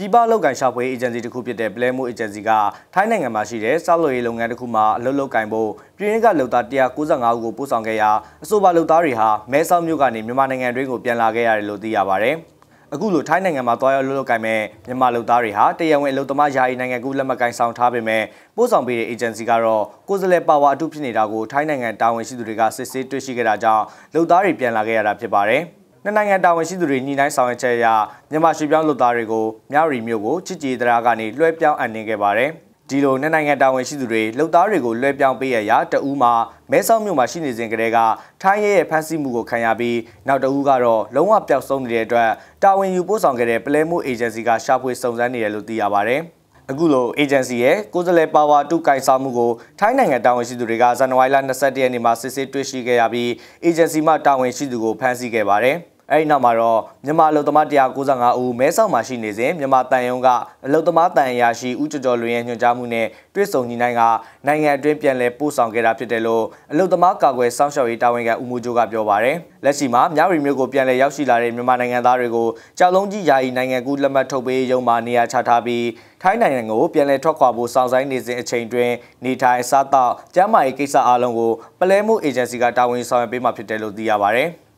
ပြည်ပလောက်ကန်ရှာဖွေအေဂျင်စီတစ်ခုဖြစ်တဲ့ Play Mo Agency ကထိုင်းနိုင်ငံမှာရှိတဲ့စောက်လို့ရေးလုပ်ငန်းတစ်ခုမှာအလုပ်လုပ်ကင်ဖို့ပြည်ရင်းကလုပ်သား195ဦးကိုပို့ဆောင်ခဲ့ရာအဆိုပါလုပ်သားတွေဟာမဲဆောက်မြို့ကနေမြန်မာနိုင်ငံတွင်းကိုပြန်လာခဲ့ရတယ်လို့သိရပါဗျ။အခုလိုထိုင်းနိုင်ငံမှာတွားရောက်လှုပ်လှုပ်ကိုင်မဲ့မြန်မာလူသားတွေဟာတရားဝင်အလုပ်သမားယာယီနိုင်ငံကူးလက်မှတ်ကိုင်ဆောင်ထားပေမဲ့ပို့ဆောင်ပေးတဲ့ agency ကတော့ကိုယ်စားလှယ်ပါဝါအထူးဖြစ်နေတာကိုထိုင်းနိုင်ငံတာဝန်ရှိသူတွေကစစ်ဆေးတွေ့ရှိခဲ့တာကြောင့်လူသားတွေပြန်လာခဲ့ရတာဖြစ်ပါတယ်။ နှစ်နိုင်ငံတာဝန်ရှိသူတွေညှိနှိုင်းဆောင်ရွက်ချက်အရမြန်မာရွှေပြောင်းလူသားတွေကိုမြရီမြို့ကိုချစ်ကြည်တရားကနေလွှဲပြောင်းအပ်နှင်းခဲ့ပါတယ်။ဒီလိုနှစ်နိုင်ငံတာဝန်ရှိသူတွေလုံသားတွေကိုလွှဲပြောင်းပေးရရာတအူးမှာမဲဆောက်မြို့မှာရှိနေစဉ်ကတည်းကထိုင်းရဲရဲ့ဖမ်းဆီးမှုကိုခံရပြီးနောက်တအူးကတော့လုံးဝပျောက်ဆုံးနေတဲ့အတွက်တာဝန်ယူပို့ဆောင်ခဲ့တဲ့ပလဲမှုအေဂျင်စီကရှာဖွေစုံစမ်းနေတယ်လို့သိရပါဗျ။ အခုလို agency ရဲ့ကိုယ်စားလှယ်ပါဝါတူကိုင်ဆောင်မှုကိုထိုင်းနိုင်ငံတာဝန်ရှိသူတွေကဇန်နဝါရီလ22ရက်နေ့မှာစစ်ဆေးတွေ့ရှိခဲ့ရပြီး agency မှတာဝန်ရှိသူကိုဖမ်းဆီးခဲ့ပါတယ်။ အဲဒီနောက်မှာတော့မြန်မာအလုံသမား195ဦးမဲဆောက်မှာရှိနေစဉ်မြန်မာတန်ယုံကအလုံသမားတန်ရာရှိဦးကျော်ကျော်လွင်ရဲ့ညွှန်ကြားမှုနဲ့တွဲဆုံညီနိုင်ကနိုင်ငံအတွင်းပြန်လည်ပို့ဆောင်ခဲ့တာဖြစ်တယ်လို့အလုံသမားကာကွယ်စောင့်ရှောက်ရေးတာဝန်ခံဦးမိုးကျိုးကပြောပါရယ်လက်ရှိမှာမြရီမျိုးကိုပြန်လည်ရောက်ရှိလာတဲ့မြန်မာနိုင်ငံသားတွေကိုကြောက်လုံးကြီးယာယီနိုင်ငံကူးလက်မှတ်ထုတ်ပေးရုံမှာနေရာချထားပြီးထိုင်းနိုင်ငံကိုပြန်လည်ထွက်ခွာဖို့စောင့်ဆိုင်းနေစဉ်အချိန်တွင်နေထိုင်စားသောက်ကျန်းမာရေးကိစ္စအလုံးကိုပလဲမှုအေဂျင်စီကတာဝန်ဆောင်ရွက်ပေးမှာဖြစ်တယ်လို့သိရပါဗျ။